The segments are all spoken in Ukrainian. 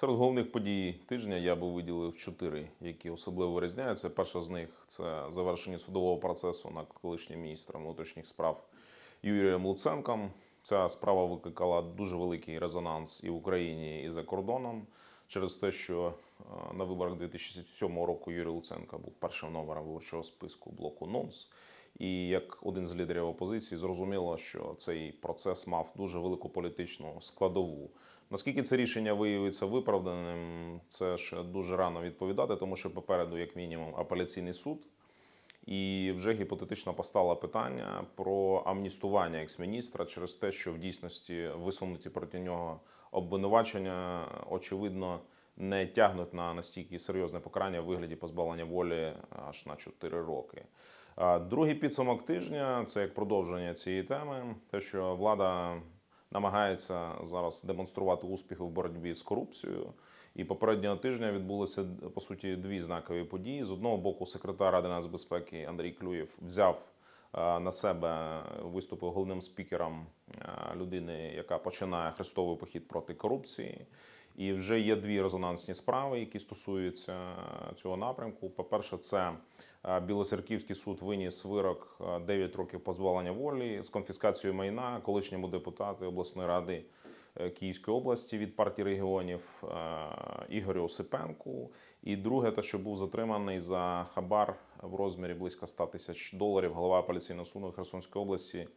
Серед головних подій тижня я би виділив чотири, які особливо вирізняються. Перша з них це завершення судового процесу над колишнім міністром внутрішніх справ Юрієм Луценком. Ця справа викликала дуже великий резонанс і в Україні, і за кордоном через те, що е, на виборах 2007 року Юрій Луценко був першим номером виборчого списку блоку НОНС. І як один з лідерів опозиції зрозуміло, що цей процес мав дуже велику політичну складову. Наскільки це рішення виявиться виправданим, це ще дуже рано відповідати, тому що попереду, як мінімум, апеляційний суд. І вже гіпотетично постало питання про амністування екс-міністра через те, що в дійсності висунуті проти нього обвинувачення, очевидно, не тягнуть на настільки серйозне покарання в вигляді позбавлення волі аж на 4 роки. Другий підсумок тижня це як продовження цієї теми, те, що влада намагається зараз демонструвати успіхи в боротьбі з корупцією. І попереднього тижня відбулися по суті дві знакові події. З одного боку, секретар Ради нацбезпеки Андрій Клюєв взяв е, на себе виступив головним спікером е, людини, яка починає хрестовий похід проти корупції. І вже є дві резонансні справи, які стосуються цього напрямку. По-перше, це е, Білоцерківський суд виніс вирок е, 9 років позбавлення волі з конфіскацією майна колишньому депутату обласної ради е, Київської області від партії регіонів е, Ігорю Осипенку. І друге, те, що був затриманий за хабар в розмірі близько 100 тисяч доларів, голова апеляційного суду Херсонської області.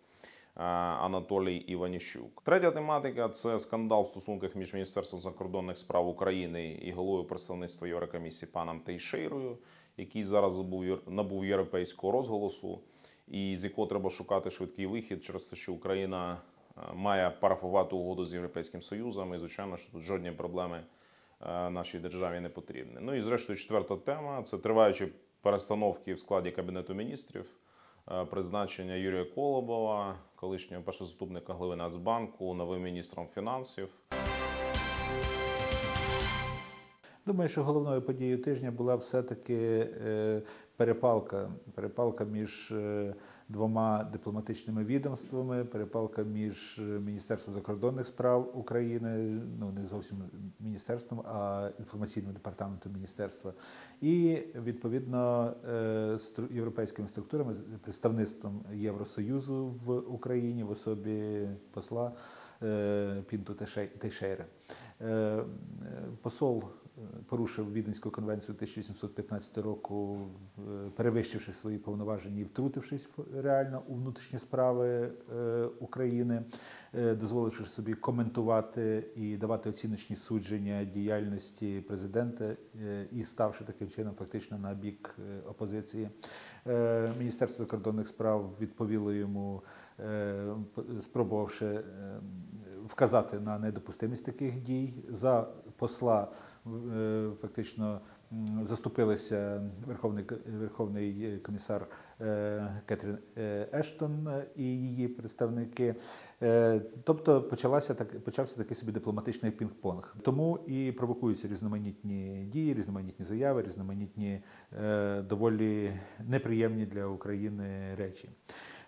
Е, Анатолій Іваніщук. Третя тематика це скандал в стосунках між Міністерством закордонних справ України і головою представництва Єврокомісії паном Тейшейрою, який зараз набув європейського розголосу, і з якого треба шукати швидкий вихід через те, що Україна е, має парафувати угоду з Європейським Союзом. І звичайно, що тут жодні проблеми е, нашій державі не потрібні. Ну і зрештою, четверта тема це триваючі перестановки в складі кабінету міністрів. Е, Призначення Юрія Колобова, колишнього першого заступника голови Нацбанку, новим міністром фінансів. Думаю, що головною подією тижня була все-таки е, перепалка. Перепалка між е, двома дипломатичними відомствами, перепалка між е, Міністерством закордонних справ України, ну не зовсім міністерством, а інформаційним департаментом міністерства, і відповідно е, європейськими структурами, представництвом Євросоюзу в Україні в особі посла е, Пінту е, Посол порушив Віденську конвенцію 1815 року, е, перевищивши свої повноваження і втрутившись реально у внутрішні справи е, України, е, дозволивши собі коментувати і давати оціночні судження діяльності президента і ставши таким чином фактично на бік опозиції. Міністерство закордонних справ відповіло йому, спробувавши е, вказати на недопустимість таких дій за посла. Е, Фактично заступилися Верховний Верховний комісар е, Кетрін е, Ештон і її представники. Тобто почалася так, почався такий собі дипломатичний пінг-понг. Тому і провокуються різноманітні дії, різноманітні заяви, різноманітні доволі неприємні для України речі.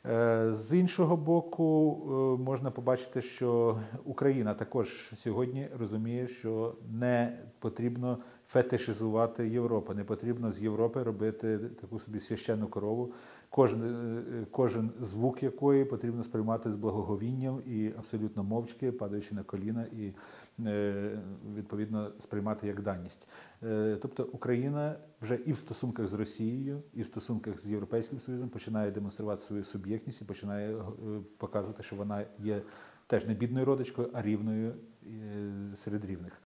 Е, З іншого боку, е, можна побачити, що Україна також сьогодні розуміє, що не потрібно фетишизувати Європу, не потрібно з Європи робити таку собі священну корову, кожен, е, кожен звук якої потрібно сприймати з благоговінням і абсолютно мовчки, падаючи на коліна і е, відповідно сприймати як даність. Е, Тобто Україна вже і в стосунках з Росією, і в стосунках з Європейським Союзом починає демонструвати свою суб'єктність і починає е, показувати, що вона є теж не бідною родичкою, а рівною е, серед рівних.